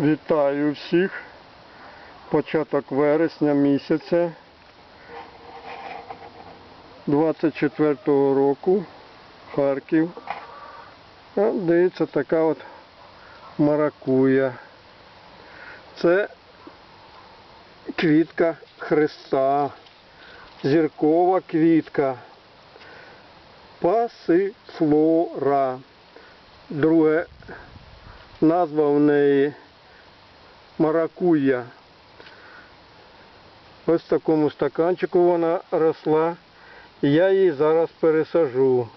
Вітаю всіх. Початок вересня місяця 24-го року. Харків. Дивіться, така от маракуя. Це квітка Христа. Зіркова квітка. Пасифлора. Друге назва в неї маракуя. Ось в такому стаканчику вона росла. Я її зараз пересажу.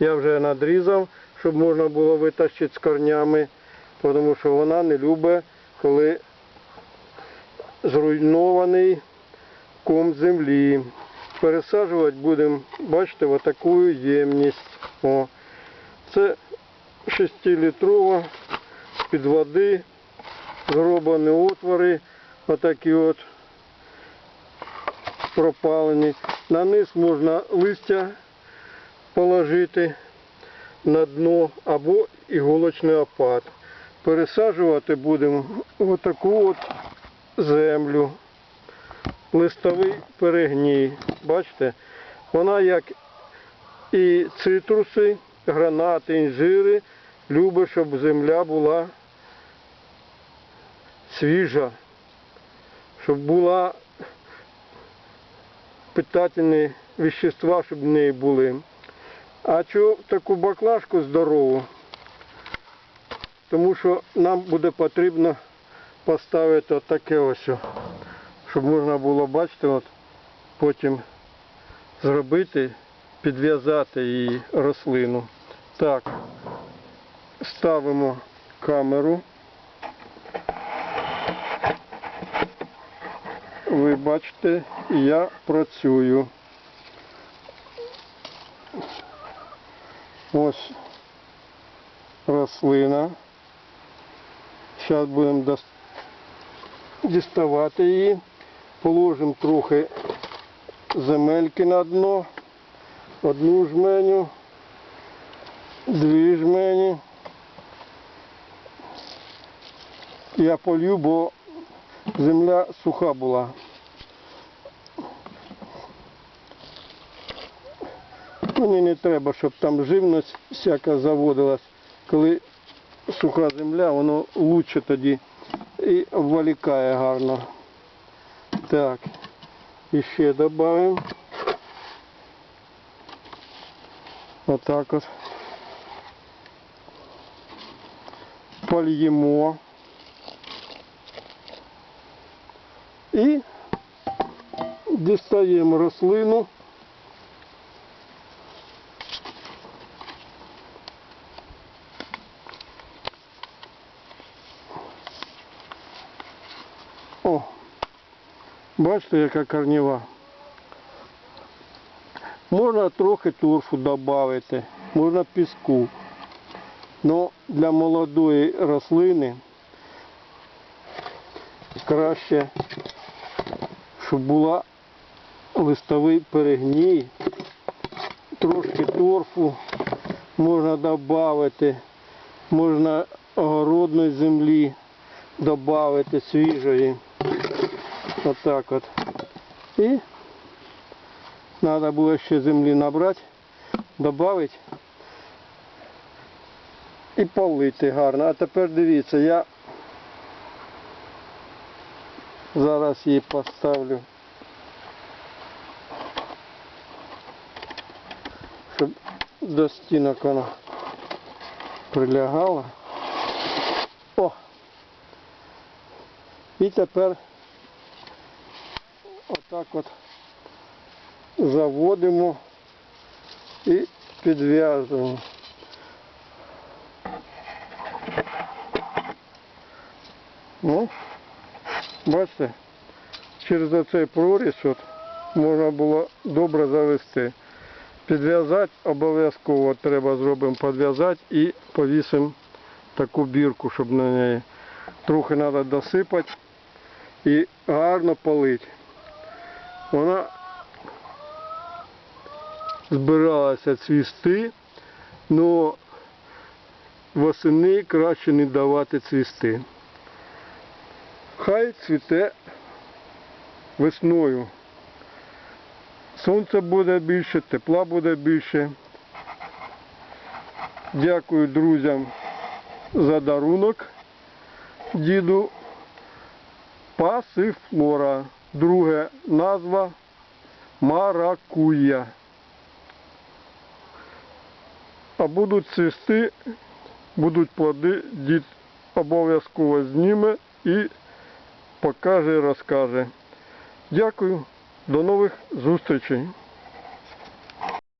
Я вже надрізав, щоб можна було витащити з корнями, тому що вона не любить, коли зруйнований ком землі. Пересаджувати будемо, бачите, в таку ємність. О. Це 6-літрова з-під води, зроблені отвори, отакі от пропалені. На низ можна листя положити на дно або іголочний опад. Пересаджувати будемо в таку от землю. Листовий перегній. Бачите? Вона як і цитруси, гранати, інжири, любить, щоб земля була свіжа, щоб була питательні вещества, щоб в неї були. А чого таку баклажку здорову? Тому що нам буде потрібно поставити отаке ось, щоб можна було, бачите, от потім зробити, підв'язати її рослину. Так, ставимо камеру. Ви бачите, я працюю. Ось рослина. Зараз будемо діставати її. Положимо трохи земельки на дно. Одну жменю, дві жмені. Я полью, бо земля суха була. Мені не треба, щоб там живність всяка заводилась. Коли суха земля, воно лучше тоді і обволікає гарно. Так, і ще додаємо. Отак от. Польємо. І дістаємо рослину. О, бачите, яка корнева. Можна трохи торфу додати, можна піску. Но для молодої рослини краще, щоб була листовий перегній, трошки торфу можна додати, можна огородної землі додати свіжої. Отак от. І треба було ще землі набрати, додати і полити гарно. А тепер дивіться, я зараз її поставлю, щоб до стінок вона прилягала. О! І тепер отак от заводимо і підв'язуємо. Ну, бачите, через оцей проріз от можна було добре завести. Підв'язати обов'язково треба зробимо підв'язати і повісимо таку бірку, щоб на неї трохи треба досипати і гарно полити. Вона збиралася цвісти, але восени краще не давати цвісти. Хай цвіте весною. Сонця буде більше, тепла буде більше. Дякую друзям за дарунок діду Пасифлора. Друге назва Маракуя. А будуть цвісти, будуть плоди, дід обов'язково зніме і покаже розкаже. Дякую, до нових зустрічей.